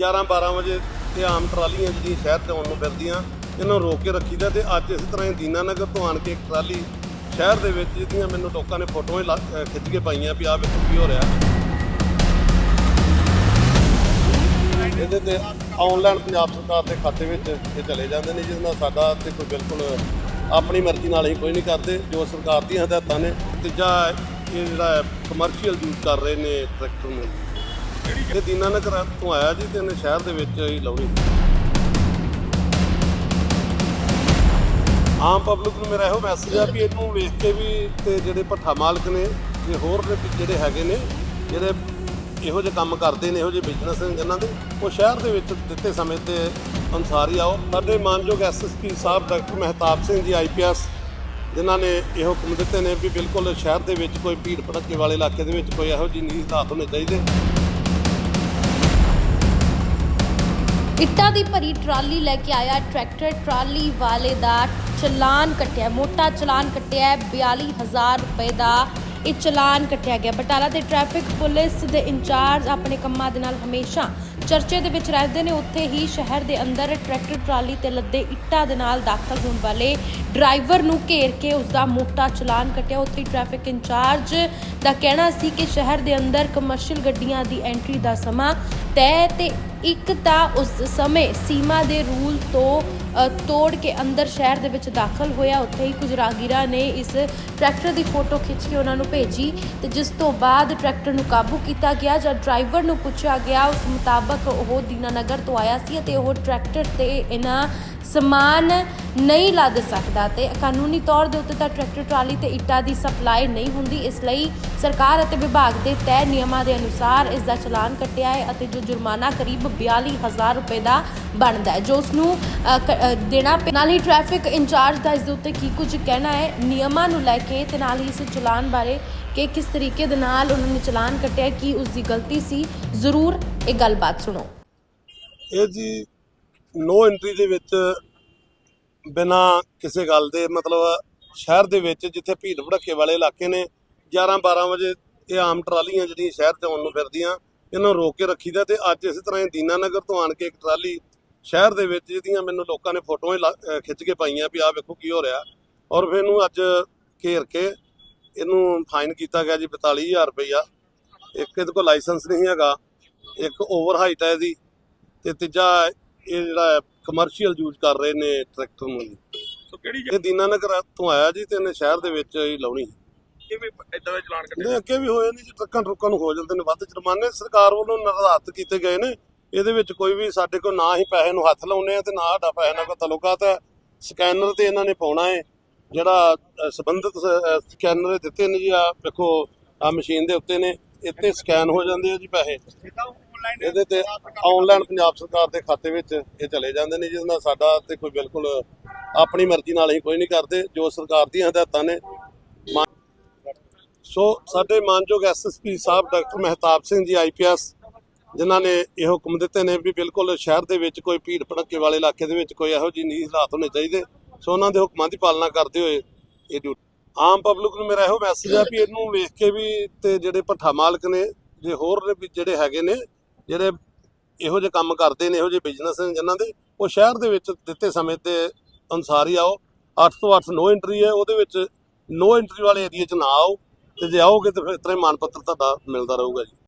11 12 ਵਜੇ 'ਤੇ ਆਮ ਟਰਾਲੀਆਂ ਜਿਹੜੀਆਂ ਸ਼ਹਿਰ ਤੇ ਆਉਣ ਨੂੰ ਫਿਰਦੀਆਂ ਇਹਨਾਂ ਨੂੰ ਰੋਕ ਕੇ ਰੱਖੀਦਾ ਤੇ ਅੱਜ ਇਸ ਤਰ੍ਹਾਂ ਹੀ ਦੀਨਾਨਗਰ ਤੋਂ ਆਣ ਕੇ ਇੱਕ ਟਰਾਲੀ ਸ਼ਹਿਰ ਦੇ ਵਿੱਚ ਜਿਹਦੀਆਂ ਮੈਨੂੰ ਲੋਕਾਂ ਨੇ ਫੋਟੋਆਂ ਲਾ- ਖਿੱਚ ਕੇ ਪਾਈਆਂ ਵੀ ਆਹ ਵੇਖੋ ਕੀ ਹੋ ਰਿਹਾ। ਇਹਦੇ ਤੇ ਆਨਲਾਈਨ ਪੰਜਾਬ ਸਰਕਾਰ ਦੇ ਖਾਤੇ ਵਿੱਚ ਇਹ ਚਲੇ ਜਾਂਦੇ ਨੇ, ਜਿਹਦੇ ਨਾਲ ਸਾਡਾ ਤੇ ਕੋਈ ਬਿਲਕੁਲ ਆਪਣੀ ਮਰਜ਼ੀ ਨਾਲ ਹੀ ਕੋਈ ਨਹੀਂ ਕਰਦੇ, ਜੋ ਸਰਕਾਰ ਦੀਆਂ ਹਦਾਇਤਾਂ ਨੇ ਤੀਜਾ ਇਹ ਜਿਹੜਾ ਕਮਰਸ਼ੀਅਲ ਯੂਜ਼ ਕਰ ਰਹੇ ਨੇ ਟਰੈਕਟਰ ਨੂੰ। ਇਹ ਦੀਨਾ ਨਗਰ ਤੋਂ ਆਇਆ ਜੀ ਤੇ ਇਹਨੇ ਸ਼ਹਿਰ ਦੇ ਵਿੱਚ ਹੀ ਲਾਉਣੀ। ਆਮ ਪਬਲਿਕ ਨੂੰ ਮੇਰਾ ਇਹੋ ਮੈਸੇਜ ਆ ਵੀ ਇਹਨੂੰ ਵੇਖ ਕੇ ਵੀ ਤੇ ਜਿਹੜੇ ਭੱਠਾ ਮਾਲਕ ਨੇ ਤੇ ਹੋਰ ਨੇ ਜਿਹੜੇ ਹੈਗੇ ਨੇ, ਜਿਹੜੇ ਇਹੋ ਜਿਹੇ ਕੰਮ ਕਰਦੇ ਨੇ, ਇਹੋ ਜਿਹੇ ਬਿਜ਼ਨਸ ਨੇ ਜਿਨ੍ਹਾਂ ਦੇ, ਉਹ ਸ਼ਹਿਰ ਦੇ ਵਿੱਚ ਦਿੱਤੇ ਸਮੇਂ ਦੇ ਅਨੁਸਾਰ ਹੀ ਆਓ। ਸਾਡੇ ਮਾਨਯੋਗ SSP Sahib doctor Mahitab Singh ji IPS ਜਿਨ੍ਹਾਂ ਨੇ ਇਹ ਹੁਕਮ ਦਿੱਤੇ ਨੇ ਵੀ ਬਿਲਕੁਲ ਸ਼ਹਿਰ ਦੇ ਵਿੱਚ ਕੋਈ ਭੀੜ ਭੜੱਕੇ ਵਾਲੇ ਇਲਾਕੇ ਦੇ ਵਿੱਚ ਕੋਈ ਇਹੋ ਜਿਹੀ ਨਹੀਂ ਹਾਲਾਤ ਹੋਣੇ ਚਾਹੀਦੇ। ਇੱਟਾਂ ਦੀ ਭਰੀ ਟਰਾਲੀ ਲੈ ਕੇ ਆਇਆ ਟਰੈਕਟਰ। ਟਰਾਲੀ ਵਾਲੇ ਦਾ ਚਲਾਨ ਕੱਟਿਆ ਮੋਟਾ ਚਲਾਨ ਕੱਟਿਆ ਹੈ, 42000 ਰੁਪਏ ਦਾ ਇਹ ਚਲਾਨ ਕੱਟਿਆ ਗਿਆ। ਬਟਾਲਾ ਦੇ ਟ੍ਰੈਫਿਕ ਪੁਲਿਸ ਦੇ ਇੰਚਾਰਜ ਆਪਣੇ ਕੰਮਾਂ ਦੇ ਨਾਲ ਹਮੇਸ਼ਾ ਚਰਚੇ ਦੇ ਵਿੱਚ ਰਹਿੰਦੇ ਨੇ। ਉੱਥੇ ਹੀ ਸ਼ਹਿਰ ਦੇ ਅੰਦਰ ਟਰੈਕਟਰ ਟਰਾਲੀ ਤੇ ਲੱਦੇ ਇੱਟਾਂ ਦੇ ਨਾਲ ਦਾਖਲ ਹੋਣ ਵਾਲੇ ਡਰਾਈਵਰ ਨੂੰ ਘੇਰ ਕੇ ਉਸ ਦਾ ਮੋਟਾ ਚਲਾਨ ਕੱਟਿਆ। ਉੱਥੇ ਟ੍ਰੈਫਿਕ ਇੰਚਾਰਜ ਦਾ ਕਹਿਣਾ ਸੀ ਕਿ ਸ਼ਹਿਰ ਦੇ ਅੰਦਰ ਕਮਰਸ਼ੀਅਲ ਗੱਡੀਆਂ ਦੀ ਐਂਟਰੀ ਦਾ ਸਮਾਂ ਤੈਅ ਤੇ ਇੱਕ ਤਾਂ ਉਸ ਸਮੇਂ ਸੀਮਾ ਦੇ ਰੂਲ ਤੋਂ ਤੋੜ ਕੇ ਅੰਦਰ ਸ਼ਹਿਰ ਦੇ ਵਿੱਚ ਦਾਖਲ ਹੋਇਆ। ਉੱਥੇ ਹੀ ਕੁਝ ਰਾਗੀਰਾ ਨੇ ਇਸ ਟਰੈਕਟਰ ਦੀ ਫੋਟੋ ਖਿੱਚ ਕੇ ਉਹਨਾਂ ਨੂੰ ਭੇਜੀ ਤੇ ਜਿਸ ਤੋਂ ਬਾਅਦ ਟਰੈਕਟਰ ਨੂੰ ਕਾਬੂ ਕੀਤਾ ਗਿਆ। ਜਦ ਡਰਾਈਵਰ ਨੂੰ ਪੁੱਛਿਆ ਗਿਆ, ਉਸ ਮੁਤਾਬਕ ਉਹ ਦੀਨਾਨਗਰ ਤੋਂ ਆਇਆ ਸੀ ਅਤੇ ਉਹ ਟਰੈਕਟਰ ਤੇ ਇਹਨਾਂ ਸਮਾਨ ਨਹੀਂ ਲੱਦ ਸਕਦਾ ਤੇ ਕਾਨੂੰਨੀ ਤੌਰ ਦੇ ਉੱਤੇ ਤਾਂ ਟਰੈਕਟਰ ਟਰਾਲੀ ਤੇ ਇੱਟਾਂ ਦੀ ਸਪਲਾਈ ਨਹੀਂ ਹੁੰਦੀ। ਇਸ ਲਈ ਸਰਕਾਰ ਅਤੇ ਵਿਭਾਗ ਦੇ ਤੈਅ ਨਿਯਮਾਂ ਦੇ ਅਨੁਸਾਰ ਇਸ ਦਾ ਚਲਾਨ ਕੱਟਿਆ ਹੈ ਅਤੇ ਜੋ ਜੁਰਮਾਨਾ ਕਰੀਬ 42000 ਰੁਪਏ ਦਾ ਬਣਦਾ ਹੈ, ਜੋ ਉਸ ਨੂੰ ਦੇਣਾ ਨਾਲ ਹੀ ਟ੍ਰੈਫਿਕ ਇੰਚਾਰਜ ਦਾ ਇਸ ਦੇ ਉੱਤੇ ਕੀ ਕੁਝ ਕਹਿਣਾ ਹੈ, ਨਿਯਮਾਂ ਨੂੰ ਲੈ ਕੇ ਤੇ ਨਾਲ ਹੀ ਇਸ ਚਲਾਨ ਬਾਰੇ ਕਿ ਕਿਸ ਤਰੀਕੇ ਦੇ ਨਾਲ ਉਹਨਾਂ ਨੇ ਚਲਾਨ ਕੱਟਿਆ ਕੀ ਉਸ ਦੀ ਗਲਤੀ ਸੀ, ਜ਼ਰੂਰ ਇਹ ਗੱਲਬਾਤ ਸੁਣੋ। ਇਹ ਜੀ ਨੋ ਐਂਟਰੀ ਦੇ ਵਿੱਚ ਬਿਨਾ ਕਿਸੇ ਗੱਲ ਦੇ, ਮਤਲਬ ਸ਼ਹਿਰ ਦੇ ਵਿੱਚ ਜਿੱਥੇ ਭੀੜ ਭੜੱਕੇ ਵਾਲੇ ਇਲਾਕੇ ਨੇ 11 12 ਵਜੇ ਇਹ ਆਮ ਟਰਾਲੀਆਂ ਜਿਹੜੀਆਂ ਸ਼ਹਿਰ ਤੇ ਆਉਣ ਨੂੰ ਫਿਰਦੀਆਂ ਇਹਨਾਂ ਨੂੰ ਰੋਕ ਕੇ ਰੱਖੀਦਾ ਤੇ ਅੱਜ ਇਸੇ ਤਰ੍ਹਾਂ ਹੀ ਦੀਨਾਨਗਰ ਤੋਂ ਆਣ ਕੇ ਇੱਕ ਟਰਾਲੀ ਸ਼ਹਿਰ ਦੇ ਵਿੱਚ ਜਿਹਦੀਆਂ ਮੈਨੂੰ ਲੋਕਾਂ ਨੇ ਫੋਟੋਆਂ ਖਿੱਚ ਕੇ ਪਾਈਆਂ ਵੀ ਆਹ ਵੇਖੋ ਕੀ ਹੋ ਰਿਹਾ। ਔਰ ਫਿਰ ਇਹਨੂੰ ਅੱਜ ਘੇਰ ਕੇ ਇਹਨੂੰ ਫਾਈਨ ਕੀਤਾ ਗਿਆ ਜੀ 42000 ਰੁਪਈਆ। ਇੱਕ ਇਹਦੇ ਕੋਲ ਲਾਇਸੈਂਸ ਨਹੀਂ ਹੈਗਾ ਇੱਕ ਓਵਰ ਹਾਈਟ ਹੈ ਇਹਦੀ ਤੇ ਤੀਜਾ ਇਹ ਜਿਹੜਾ ਕਮਰਸ਼ੀਅਲ ਯੂਜ਼ ਕਰ ਰਹੇ ਨੇ ਟਰੈਕਟਰ ਨੂੰ ਜੀ। ਸੋ ਕਿਹੜੀ ਇਹ ਦੀਨਾਨਗਰ ਤੋਂ ਆਇਆ ਜੀ ਤੇ ਇਹਨੇ ਸ਼ਹਿਰ ਦੇ ਵਿੱਚ ਹੀ ਲਾਉਣੀ ਕਿਵੇਂ ਇਦਾਂ ਦਾ ਚਲਾਨ ਅੱਗੇ ਵੀ ਹੋਏ ਨੇ ਜੀ ਟਰੱਕਾਂ ਟਰੁੱਕਾਂ ਨੂੰ ਹੋ ਜਾਂਦੇ ਨੇ ਵੱਧ ਜੁਰਮਾਨੇ ਸਰਕਾਰ ਵੱਲੋਂ ਨਿਰਧਾਰਤ ਕੀਤੇ ਗਏ ਨੇ। ਇਹਦੇ ਵਿੱਚ ਕੋਈ ਵੀ ਸਾਡੇ ਕੋਲ ਨਾ ਹੀ ਪੈਸੇ ਨੂੰ ਹੱਥ ਲਾਉਨੇ ਆ ਤੇ ਨਾ ਸਾਡਾ ਪੈਸੇ ਨਾਲ ਕੋਈ ਤਲੁਕਾਤ ਹੈ ਸਕੈਨਰ ਤੇ ਇਹਨਾਂ ਨੇ ਪਾਉਣਾ ਹੈ ਜਿਹੜਾ ਸੰਬੰਧਿਤ ਸਕੈਨਰ ਦਿੱਤੇ ਨੇ ਜੀ ਆ ਵੇਖੋ ਆ ਮਸ਼ੀਨ ਦੇ ਉੱਤੇ ਨੇ ਇੱਥੇ ਸਕੈਨ ਹੋ ਜਾਂਦੇ ਆ ਜੀ ਪੈਸੇ। ਇਹਦੇ ਤੇ ਆਨਲਾਈਨ ਪੰਜਾਬ ਸਰਕਾਰ ਦੇ ਖਾਤੇ ਵਿੱਚ ਇਹ ਚਲੇ ਜਾਂਦੇ ਨੇ ਜਿਹਦੇ ਨਾਲ ਸਾਡਾ ਤੇ ਕੋਈ ਬਿਲਕੁਲ ਆਪਣੀ ਮਰਜ਼ੀ ਨਾਲ ਹੀ ਕੋਈ ਨਹੀਂ ਕਰਦੇ ਜੋ ਸਰਕਾਰ ਦੀਆਂ ਹਦਾਇਤਾਂ ਨੇ ਸੋ ਸਾਡੇ ਮਾਨਯੋਗ SSP Sahib doctor Mahitab Singh ji IPS ਜਿਨ੍ਹਾਂ ਨੇ ਇਹ ਹੁਕਮ ਦਿੱਤੇ ਨੇ ਵੀ ਬਿਲਕੁਲ ਸ਼ਹਿਰ ਦੇ ਵਿੱਚ ਕੋਈ ਭੀੜ ਭੜੱਕੇ ਵਾਲੇ ਇਲਾਕੇ ਦੇ ਵਿੱਚ ਕੋਈ ਇਹੋ ਜਿਹੀ ਨਹੀਂ ਹਾਲਾਤ ਹੋਣੇ ਚਾਹੀਦੇ। ਸੋ ਉਹਨਾਂ ਦੇ ਹੁਕਮਾਂ ਦੀ ਪਾਲਣਾ ਕਰਦੇ ਹੋਏ ਇਹ ਡਿਊਟੀ ਆਮ ਪਬਲਿਕ ਨੂੰ ਮੇਰਾ ਇਹੋ ਮੈਸੇਜ ਆ ਵੀ ਇਹਨੂੰ ਵੇਖ ਕੇ ਵੀ ਤੇ ਜਿਹੜੇ ਭੱਠਾ ਮਾਲਕ ਨੇ, ਜੇ ਹੋਰ ਵੀ ਜਿਹੜੇ ਹੈਗੇ ਨੇ, ਜਿਹੜੇ ਇਹੋ ਜਿਹੇ ਕੰਮ ਕਰਦੇ ਨੇ, ਇਹੋ ਜਿਹੇ ਬਿਜ਼ਨਸ ਨੇ ਜਿਨ੍ਹਾਂ ਦੇ, ਉਹ ਸ਼ਹਿਰ ਦੇ ਵਿੱਚ ਦਿੱਤੇ ਸਮੇਂ ਦੇ ਅਨੁਸਾਰ ਹੀ ਆਓ। 8 ਤੋਂ 8 ਨੋ ਐਂਟਰੀ ਹੈ, ਉਹਦੇ ਵਿੱਚ ਨੋ ਐਂਟਰੀ ਵਾਲੇ ਏਰੀਆ 'ਚ ਨਾ ਆਓ। ਤੇ ਜੇ ਆਓਗੇ ਤਾਂ ਫਿਰ ਇਸ ਤਰ੍ਹਾਂ ਹੀ ਮਾਨ ਪੱਤਰ ਤੁਹਾਡਾ ਮਿਲਦਾ ਰਹੂਗਾ ਜੀ।